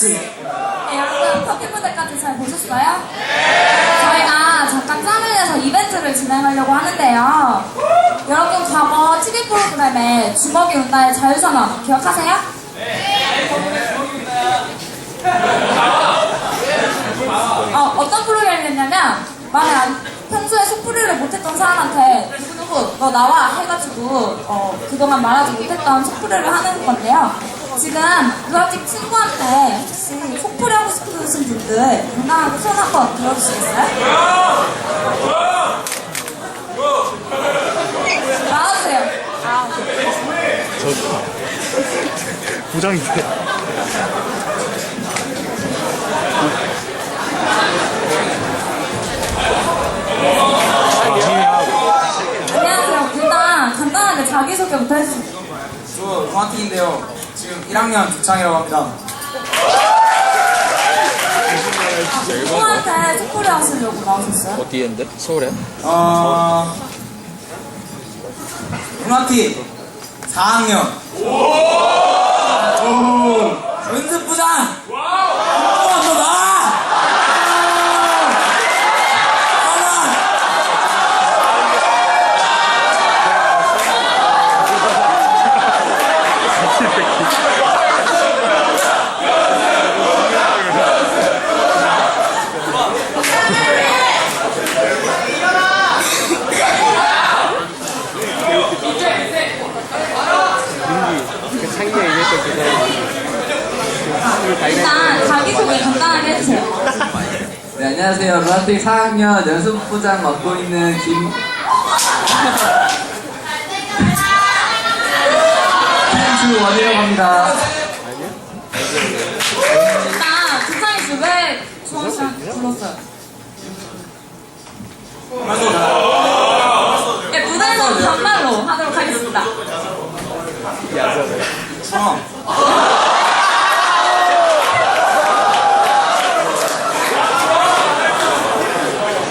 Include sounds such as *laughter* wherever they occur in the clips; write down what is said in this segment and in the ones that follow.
네, 여러분 터키 무대까지 잘 보셨어요? 저희가 잠깐 짬을 내서 이벤트를 진행하려고 하는데요. 여러분 과거 TV 프로그램에 주먹이 운다의 자유선언 기억하세요? 어, 어떤 프로그램이었냐면 안, 평소에 속풀이를 못했던 사람한테 누구누구 너 나와 해가지고 어, 그동안 말하지 못했던 속풀이를 하는 건데요. 지금 유아집 친구한테 혹시 속풀이 하고 싶으신 분들 당당하게 손 한번 들어주시겠어요? 나와주세요. 아, 부장인데. 안 1학년밖에 못하지. 저 공학팀인데요. 지금 1학년 조창이라고 합니다. 엄마한테 초콜릿 하시려고 나오셨어요? 어디인데? 서울에? 어... 공학팀 4학년. 네. 루나틱 4학년 연습부장 맡고 있는 김. 김주원이라고 합니다. 일단 주창희 씨왜 주원 씨한테 불렀어요? 네, 무대에서 반말로 하도록 하겠습니다. 어.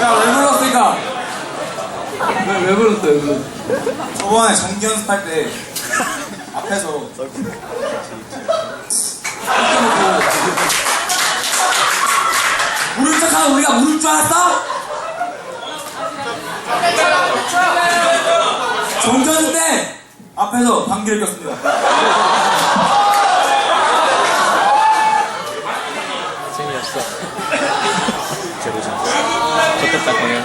야, 왜 불렀을까? 불렀어? 저번에 정기 연습할 때 앞에서 모른 척하면 우리가 모를 줄 알았어? 정기 연습 때 앞에서 방귀를 꼈습니다. 재미없어. *laughs* 제로진. 좋겠다, 공연.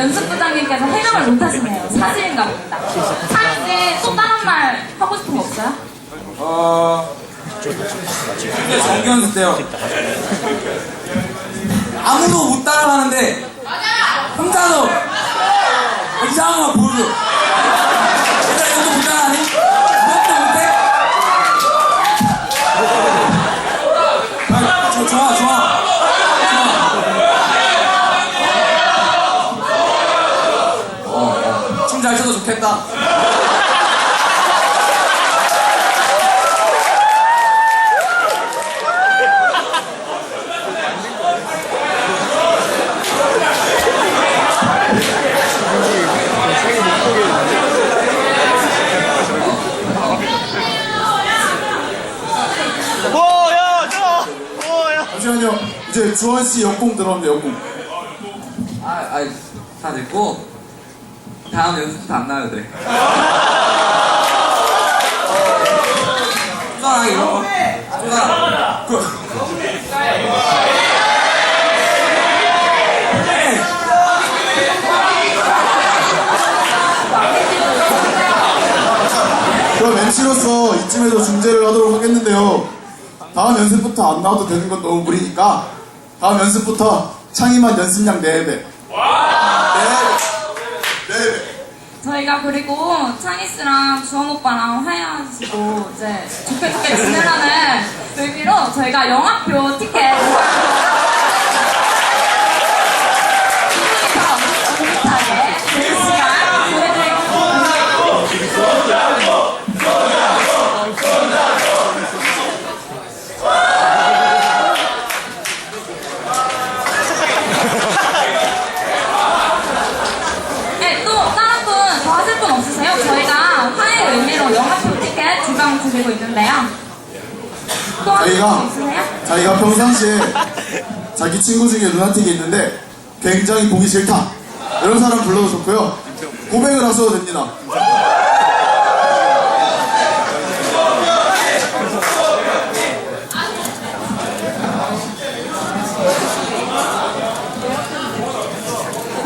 연습부장님께서 해명을 못 하시네요. 사실인가 봅니다. 창희 씨또 다른 말 하고 싶은 거 없어요? 어, 근데 정기 연습 때요. 아무도 못 따라가는데, 혼자서 이상한 거 보여줘. 주원 씨 역공 들어옵니다. 역공. 아, 아, 다 됐고, 다음 연습부터 안 나와도 돼. 쪼잔하게 이런 거. 쪼잔. 그. 그럼 MC로서 이쯤에서 중재를 하도록 하겠는데요. 다음 연습부터 안 나와도 되는 건 너무 무리니까 다음 연습부터 창의만 연습량 4배. 4배. 4배. 저희가 그리고 창희 씨랑 주원 오빠랑 화해하시고 이제 좋게 좋게 지내라는 의미로 저희가 영화표 티켓 기분이 더 오붓하게 좋은 시간 보내드릴게요. 네, 또 다른 분 더 하실 분 없으세요? 저희가 화해 의미로 영화표 티켓 두 장 드리고 있는데요. 저희가 있으세요? 자기가 평상시에 자기 친구 중에 루나틱이 있는데 굉장히 보기 싫다. 이런 사람 불러도 좋고요. 고백을 하셔도 됩니다.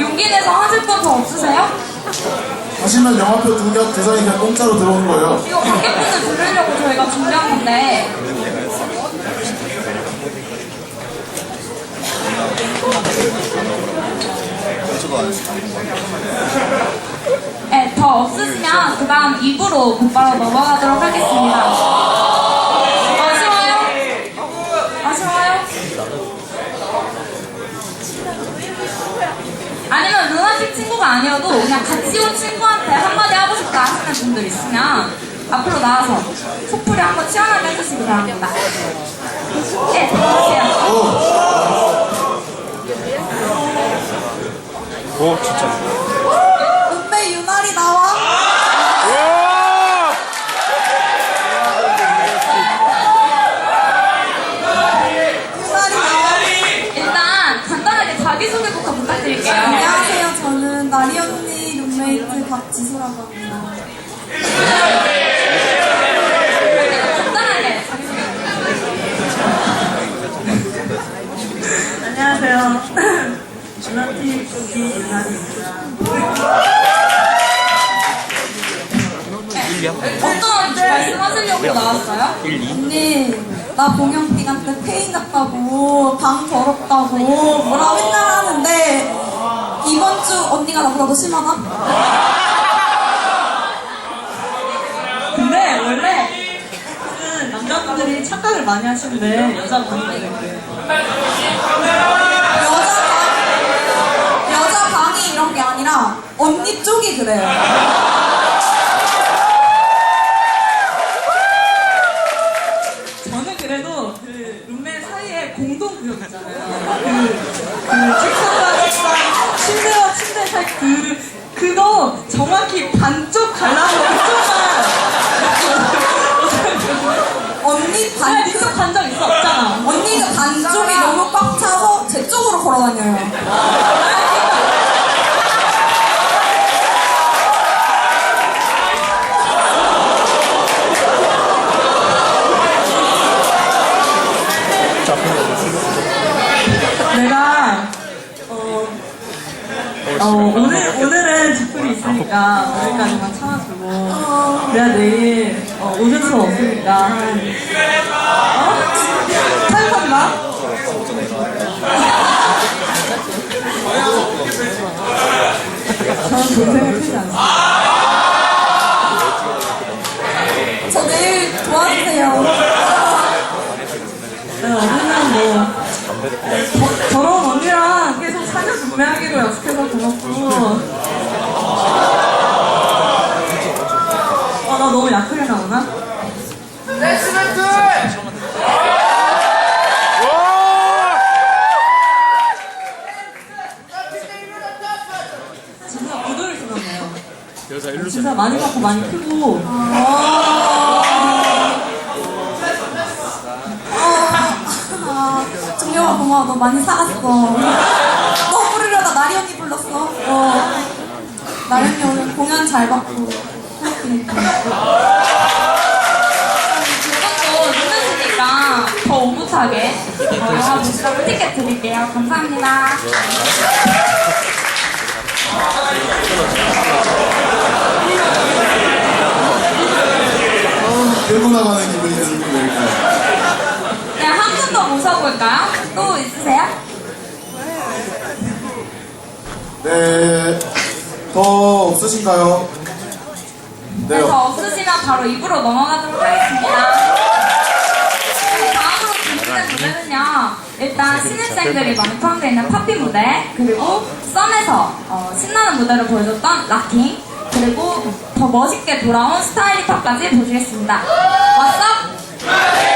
용기 내서 더 없으세요? 하시면 영화표 두, 개- 두 장이 그냥 공짜로 들어오는 거예요. 이거 관객 분들 들으려고 저희가 준비한 건데 네, 더 없으시면 그 다음 2부로 곧바로 넘어가도록 하겠습니다. 아쉬워요? 아쉬워요? 아니면 루나틱 친구가 아니어도 그냥 같이 온 친구한테 한마디 하고 싶다 하시는 분들 있으면 앞으로 나와서 속풀이 한번 시원하게 해주시기 바랍니다. 네, 들어주세요. 오 진짜 나때 페인 났다고, 방 더럽다고, 뭐라 맨날 하는데, 이번 주 언니가 나보다 더 심하나? 근데 원래 그 남자분들이 착각을 많이 하시는데 여자분들이 여자 방, 여자 방이 이런 게 아니라, 언니 쪽이 그래요. 그 그거 정확히 반쪽 갈라서 그쪽만 언니 반, 아니 니도 반적 있어 없잖아. 언니가 반쪽이 너무 꽉 차서 제 쪽으로 걸어 다녀요. 어 오늘 오늘은 집풀이 있으니까 오늘까지만 참아주고 내가 내일 어, 오늘 수업 없으니까 어? 사용하지 마. 저는 동생을 크지 않습니다. 저 내일 도와주세요. 내가 언니랑 뭐 저- 저런 언니랑 준비하기로 약속해서 고맙고 아, 나 너무 약하게 나오나? 진짜 구두를 신었네요. 여자 일루 진짜 많이 받고 많이 크고 아, 정영아 고마워. 너 많이 살았어. 너 부르려다 나리 언니 불렀어. 어. 언니 오늘 공연 잘 받고. 화이팅. 이것도 늦으시니까 더 오붓하게 어, 영화 보시라고 티켓 드릴게요. 감사합니다. 끌고 나가는 기분이 드는 거니까요. 네, 한 분 더 모셔볼까요? 또 있으세요? 네, 더 없으신가요? 네, 네, 더 없으시면 바로 입으로 넘어가도록 하겠습니다. 네, 다음으로 준비된 무대는요. 일단 신입생들이 많이 포함되어 있는 팝핀 무대, 그리고 썸에서 어, 신나는 무대를 보여줬던 락킹, 그리고 더 멋있게 돌아온 스타일 힙합까지 보시겠습니다. 왔어?